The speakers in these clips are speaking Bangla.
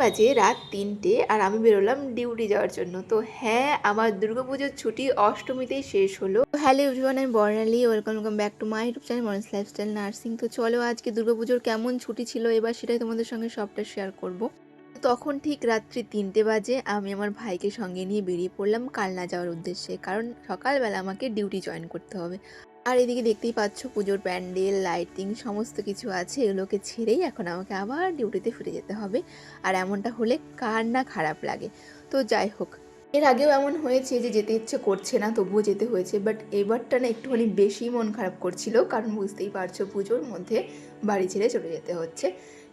বাজে রাত তিনটে আর আমি বেরোলাম ডিউটি যাওয়ার জন্য। তো হ্যাঁ আমার দুর্গাপুজোর ছুটি অষ্টমীতেই শেষ হলো। হ্যালো এভরিওয়ান আমি Barnali welcome welcome back to my YouTube channel মনস lifestyle nursing তো চলো আজকে দুর্গাপুজোর কেমন ছুটি ছিল, এবার সেটাই তোমাদের সঙ্গে সবটা শেয়ার করব। তখন ঠিক রাত্রি তিনটে বাজে, আমি আমার ভাইকে সঙ্গে নিয়ে বেরিয়ে পড়লাম কালনা যাওয়ার উদ্দেশ্যে, কারণ সকালবেলা আমাকে ডিউটি জয়েন করতে হবে। আর এদিকে দেখতেই পাচ্ছ পুজোর প্যান্ডেল, লাইটিং, সমস্ত কিছু আছে। এগুলোকে ছেড়েই এখন আমাকে আবার ডিউটিতে ফিরে যেতে হবে। আর এমনটা হলে কার না খারাপ লাগে। তো যাই হোক, এর আগেও এমন হয়েছে যে যেতে ইচ্ছে করছে না, তবুও যেতে হয়েছে। বাট এবারটা না একটুখানি বেশি মন খারাপ করছিল, কারণ বুঝতেই পারছ পুজোর মধ্যে বাড়ি ছেড়ে চলে যেতে হচ্ছে।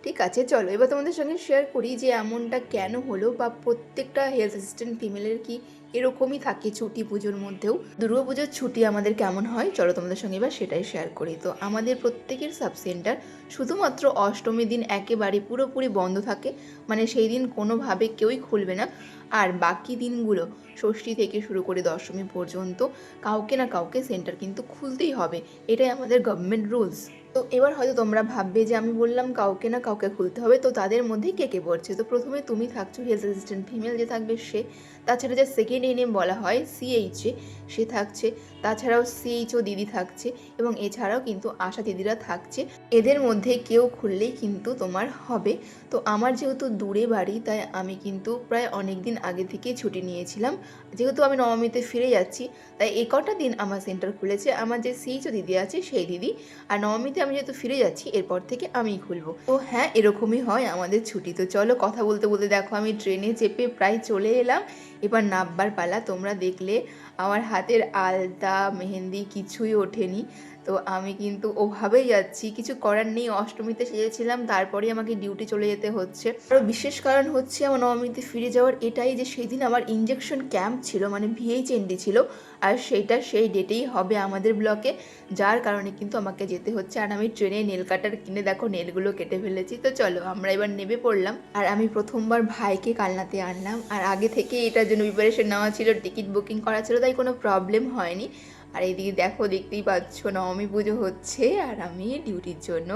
ঠিক আছে, চলো, এবার তোমাদের সঙ্গে শেয়ার করি যে এমনটা কেন হলো বা প্রত্যেকটা হেলথ অ্যাসিস্ট্যান্ট ফিমেলের কি এরকমই থাকে ছুটি পুজোর মধ্যেও। দুর্গাপুজোর ছুটি আমাদের কেমন হয়? চলো তোমাদের সঙ্গে এবার সেটাই শেয়ার করি। তো আমাদের প্রত্যেকের সাব সেন্টার শুধুমাত্র অষ্টমী দিন একেবারে পুরোপুরি বন্ধ থাকে। মানে সেই দিন কোনোভাবে কেউই খুলবে না। আর বাকি দিনগুলো ষষ্ঠী থেকে শুরু করে দশমী পর্যন্ত কাউকে না কাউকে সেন্টার কিন্তু খুলতেই হবে। এটাই আমাদের গভর্নমেন্ট রুলস তো এবার হয়তো তোমরা ভাববে যে আমি বললাম কাউকে না কাউকে খুলতে হবে, তো তাদের মধ্যে কে কে পড়ছে? তো প্রথমে তুমি থাকছো হেলথ অ্যাসিস্ট্যান্ট ফিমেল যে থাকবে সে। তাছাড়া যে সেকেন্ড এনএম বলা হয় সিএইচএ সে থাকছে। তাছাড়াও সিএইচও দিদি থাকছে এবং এছাড়াও কিন্তু আশা দিদিরা থাকছে। এদের মধ্যে কেউ খুললেই কিন্তু তোমার হবে। তো আমার যেহেতু দূরে বাড়ি, তাই আমি কিন্তু প্রায় অনেক দিন আগে থেকে ছুটি নিয়েছিলাম। যেহেতু আমি নবমীতে ফিরে যাচ্ছি, তাই এ কটা দিন আমার সেন্টার খুলেছে। আমার যে সিএইচও দিদি আছে, সেই দিদি। আর নবমীতে আমি যেহেতু ফিরে যাচ্ছি, এরপর থেকে আমি খুলবো। তো হ্যাঁ এরকমই হয়, আমাদের ছুটি। তো চলো কথা বলতে বলতে দেখো, আমি ট্রেনে চেপে প্রায় চলে এলাম। এবার নাববার পালা, তোমরা দেখলে আমার হাতের আলতা, মেহেন্দি কিছুই ওঠেনি। তো আমি কিন্তু ওভাবেই যাচ্ছি। কিছু করার নেই, অষ্টমীতে সেজেছিলাম তারপরেই আমাকে ডিউটি চলে যেতে হচ্ছে। আরও বিশেষ কারণ হচ্ছে, আমার নবমীতে ফিরে যাওয়ার এটাই যে সেই দিন আমার ইঞ্জেকশন ক্যাম্প ছিল মানে ভিএইচএনডি ছিল, আর সেইটা সেই ডেটেই হবে আমাদের ব্লকে যার কারণে কিন্তু আমাকে যেতে হচ্ছে। আর আমি ট্রেনে নেল কাটার কিনে, দেখো নেলগুলো কেটে ফেলেছি। তো চলো, আমরা এবার নেমে পড়লাম। আর আমি প্রথমবার ভাইকে কালনাতে আনলাম। আর আগে থেকে এটার জন্য প্রিপারেশন নেওয়া ছিল টিকিট বুকিং করা ছিল, তাই কোনো প্রবলেম হয়নি। আর এইদিকে দেখো, দেখতেই পাচ্ছ নবমী পুজো হচ্ছে আর আমি ডিউটির জন্য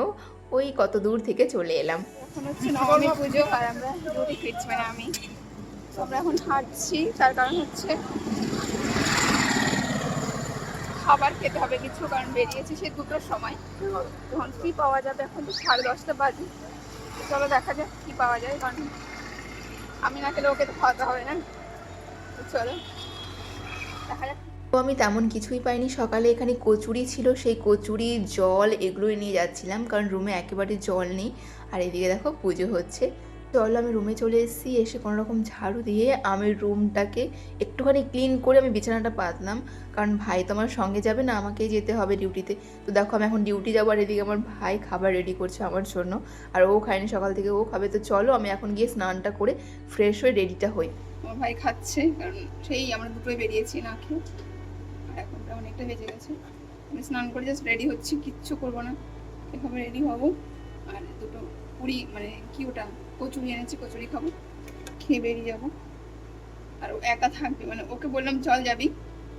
ওই কত দূর থেকে চলে এলাম। এখন হচ্ছে নবমী পুজো আর আমরা ডিউটি ফিরছি মানে আমি। আমরা এখন হাঁটছি, তার কারণ হচ্ছে খাবার খেতে হবে কিছু, কারণ বেরিয়েছি সে দুটোর সময়। তখন কি পাওয়া যাবে? এখন তো সাড়ে দশটা বাজে। চলো দেখা যাক কি পাওয়া যায়, কারণ আমি না খেলে ওকে তো খাওয়াতে হবে না। চলো, দেখা যাক। তো আমি তেমন কিছুই পাইনি। সকালে এখানে কচুরি ছিল, সেই কচুরি, জল এগুলোই নিয়ে যাচ্ছিলাম, কারণ রুমে একেবারে জল নেই। আর এদিকে দেখো পুজো হচ্ছে। জল আমি রুমে চলে এসেছি, এসে কোনো রকম ঝাড়ু দিয়ে আমি রুমটাকে একটুখানি ক্লিন করে আমি বিছানাটা পাতলাম। কারণ ভাই তো আমার সঙ্গে যাবে না, আমাকেই যেতে হবে ডিউটিতে। তো দেখো আমি এখন ডিউটি যাব, আর এদিকে আমার ভাই খাবার রেডি করছে আমার জন্য। আর ও খায়নি সকাল থেকে, ও খাবে। তো চলো আমি এখন গিয়ে স্নানটা করে ফ্রেশ হয়ে রেডিটা হই। আমার ভাই খাচ্ছে, কারণ সেই আমরা দুটোই বেরিয়েছি না খেয়ে। এখন প্রায় অনেকটা বেজে গেছে। আমি স্নান করে জাস্ট রেডি হচ্ছি, কিচ্ছু করব না। এভাবে রেডি হব। আর দুটো পুরি মানে কি ওটা, কচুরি এনেছি, কচুরি খাব, খেয়ে বেরিয়ে যাব। আর ও একা থাকবে মানে ওকে বললাম চল যাবি।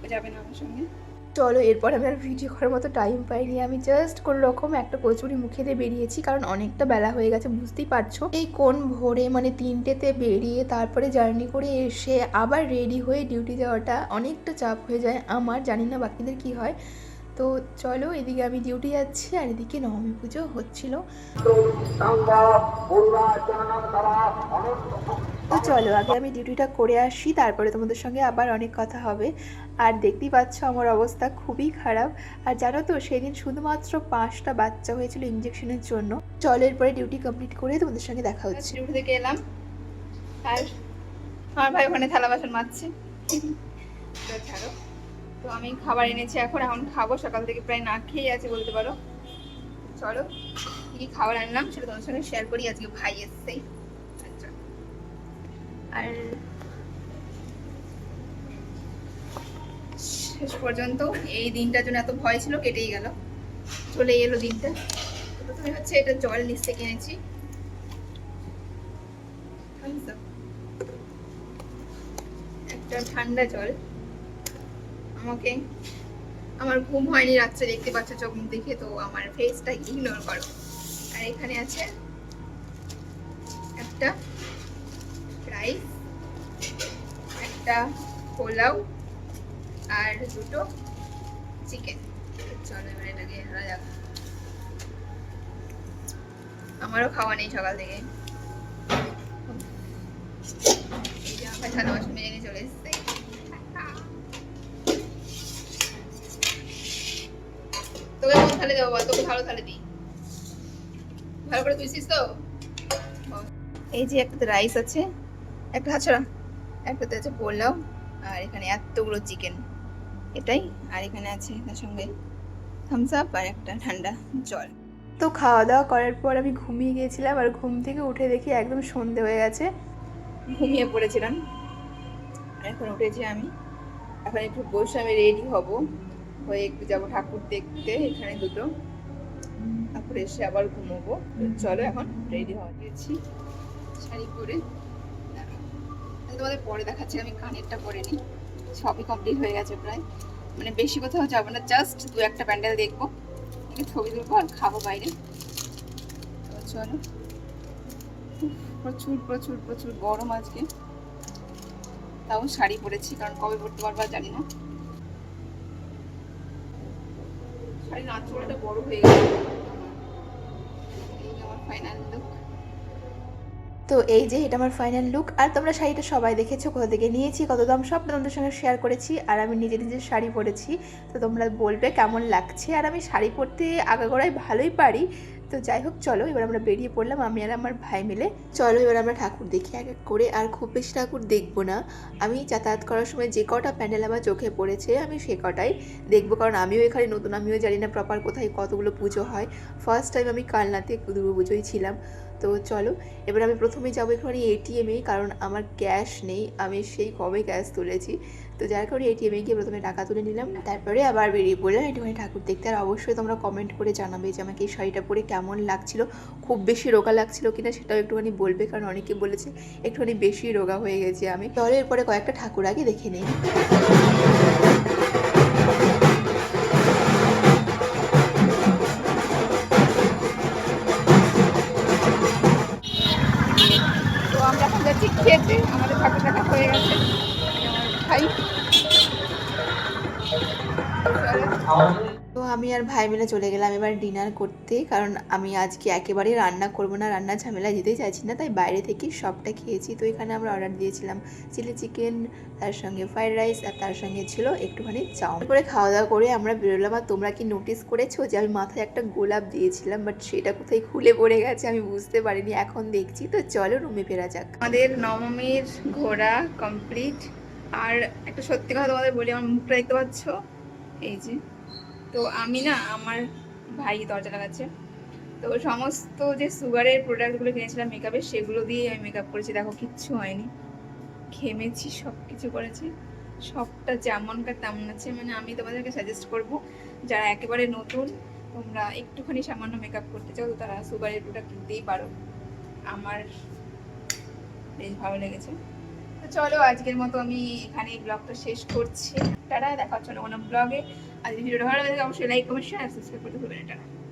ও যাবে না আমার সঙ্গে। চলো, এরপর আমি আর ভিডিও করার মতো টাইম পাইনি। আমি জাস্ট কোনো রকম একটা কচুরি মুখে দিয়ে বেরিয়েছি, কারণ অনেকটা বেলা হয়ে গেছে, বুঝতেই পারছ। এই কোন ভোরে মানে তিনটেতে বেরিয়ে তারপরে জার্নি করে এসে আবার রেডি হয়ে ডিউটি যাওয়াটা অনেকটা চাপ হয়ে যায়। আমার জানি না বাকিদের কি হয়। তো চলো, এদিকে আমি ডিউটি যাচ্ছি, আর এদিকে নবমী পুজো হচ্ছিল। চলো, আগে আমি ডিউটিটা করে আসি, তারপরে তোমাদের সঙ্গে আবার অনেক কথা হবে। আর দেখতেই পাচ্ছ আমার অবস্থা খুবই খারাপ। আর জানো তো, সেদিন শুধুমাত্র পাঁচটা বাচ্চা হয়েছিল ইঞ্জেকশনের জন্য। চলো, এরপরে ডিউটি কমপ্লিট করে তোমাদের সঙ্গে দেখা হচ্ছে। ডিউটি থেকে এলাম। আর আমার ভাই ওখানে থালা বাসন মাজছে। তো তো আমি খাবার এনেছি এখন এখন খাব। সকাল থেকে প্রায় না খেয়ে আছে বলতে পারো। চলো, কি খাবার আনলাম সেটা তোমার সঙ্গে শেয়ার করি। আজকে ভাই আচ্ছা। আর শেষ পর্যন্ত এই দিনটার জন্য এত ভয় ছিল, কেটেই গেল। চলে এলো দিনটা। প্রথমে হচ্ছে এটা জল নিচ থেকে এনেছি। একটা ঠান্ডা জল। আমাকে, আমার ঘুম হয়নি রাত্রে, দেখতে পাচ্ছ চোখ দেখে তো আমার ফেসটা ইগনোর করো। আর এখানে আছে একটা রাইস একটা পোলাও আর দুটো চিকেন চলো এবার এটাকে ধরা যাক। আমারও খাওয়া নেই সকাল থেকে। নিয়ে চলে এসছে। তোকে কোন থালে দেবো বল? তোকে ভালো থালে দিই। ভালো করে তুইছিস তো? এই যে একটা রাইস আছে। একটা হাছড়া একটাতে আছে পোলাও আর এখানে এতগুলো চিকেন এটাই। আর এখানে আছে তার সঙ্গে থামস আপ আর একটা ঠান্ডা জল। তো খাওয়া দাওয়া করার পর আমি ঘুমিয়ে গিয়েছিলাম আর ঘুম থেকে উঠে দেখি একদম সন্ধে হয়ে গেছে। ঘুমিয়ে পড়েছিলাম। এখন উঠেছি আমি। এখন একটু বসে আমি রেডি হব। হয়ে একটু যাব ঠাকুর দেখতে এখানে দুটো। তারপরে এসে আবার ঘুমোবো। চলো এখন রেডি হওয়া গিয়েছি শাড়ি পরে। তোমাদের পরে দেখাচ্ছি, আমি কানেরটা পরে নিই। সবই কমপ্লিট হয়ে গেছে প্রায়। মানে বেশি কোথাও যাব না জাস্ট দু একটা প্যান্ডেল দেখব। ছবি তুলবো আর খাব বাইরে। তো চলো। প্রচুর প্রচুর প্রচুর গরম আজকে। তাও শাড়ি পরেছি, কারণ কবে পরতে পারব জানি না। শাড়ির আঁচলটা বড় হয়ে গেছে। এই আমার ফাইনাল লুক তো এই যে, এটা আমার ফাইনাল লুক আর তোমরা শাড়িটা সবাই দেখেছ, কোথা থেকে নিয়েছি, কত দাম, সব তোমাদের সঙ্গে শেয়ার করেছি। আর আমি নিজে নিজের শাড়ি পরেছি, তো তোমরা বলবে কেমন লাগছে। আর আমি শাড়ি পরতে আগাগোড়ায় ভালোই পারি তো যাই হোক, চলো, এবার আমরা বেরিয়ে পড়লাম, আমি আর আমার ভাই মিলে। চলো, এবার আমরা ঠাকুর দেখি এক এক করে, আর খুব বেশি ঠাকুর দেখব না। আমি যাতায়াত করার সময় যে কটা প্যান্ডেল আমার চোখে পড়েছে, আমি সে কটাই দেখব, কারণ আমিও এখানে নতুন, আমিও জানি না প্রপার কোথায় কতগুলো পুজো হয়। ফার্স্ট টাইম আমি কালনাতে দুর্গা পুজোই ছিলাম। তো চলো, এবার আমি প্রথমে যাব একটুখানি এটিএমে কারণ আমার ক্যাশ নেই, আমি সেই কবে ক্যাশ তুলেছি। তো যার কারণে এটিএমে গিয়ে প্রথমে টাকা তুলে নিলাম। তারপরে আবার বেরিয়ে পড়লাম। একটুখানি ঠাকুর দেখতে। আর অবশ্যই তোমরা কমেন্ট করে জানাবে যে আমাকে এই শাড়িটা পরে কেমন লাগছিল। খুব বেশি রোগা লাগছিল কিনা সেটাও একটুখানি বলবে। কারণ অনেকে বলেছে একটুখানি বেশি রোগা হয়ে গেছে আমি। তাহলে এরপরে কয়েকটা ঠাকুর আগে দেখে নিই। তো আমি আর ভাই মিলে চলে গেলাম এবার ডিনার করতে, কারণ আমি আজকে একেবারে রান্না করব না রান্না ঝামেলা যেতে চাইছি না, তাই বাইরে থেকে সবটা খেয়েছি। তো এখানে আমরা অর্ডার দিয়েছিলাম চিলি চিকেন, তার সঙ্গে ফ্রাইড রাইস আর তার সঙ্গে ছিল একটুখানি চাউ করে খাওয়া দাওয়া করে আমরা বেরোলাম, আর তোমরা কি নোটিস করেছ যে আমি মাথায় একটা গোলাপ দিয়েছিলাম বাট সেটা কোথায় খুলে পড়ে গেছে আমি বুঝতে পারিনি, এখন দেখছি। তো চলো রুমে ফেরা যাক। আমাদের নবমীর ঘোরা কমপ্লিট আর একটা সত্যি কথা তোমাদের বলি, আমার মুখটা দেখতে পাচ্ছ? এই যে। তো আমি না, আমার ভাই দরজা লাগাচ্ছে। তো সমস্ত যে সুগারের প্রোডাক্টগুলো কিনেছিলাম মেকআপের সেগুলো দিয়ে আমি মেকআপ করেছি। দেখো, কিচ্ছু হয়নি। ঘেমেছি সব কিছু করেছি। সবটা যেমনকার তেমন আছে। মানে আমি তোমাদেরকে সাজেস্ট করব, যারা একেবারে নতুন, তোমরা একটুখানি সামান্য মেকআপ করতে চাও, তো তারা সুগারের প্রোডাক্ট কিনতেই পারো। আমার বেশ ভালো লেগেছে। তো চলো, আজকের মতো আমি এখানে ব্লগটা শেষ করছি। তারা দেখা হচ্ছে কোনো ব্লগে যদি ভিডিওটা ভালো লাগে অবশ্যই লাইক কমেন্ট শেয়ার সাবস্ক্রাইব করতে ভুলবেন টাটা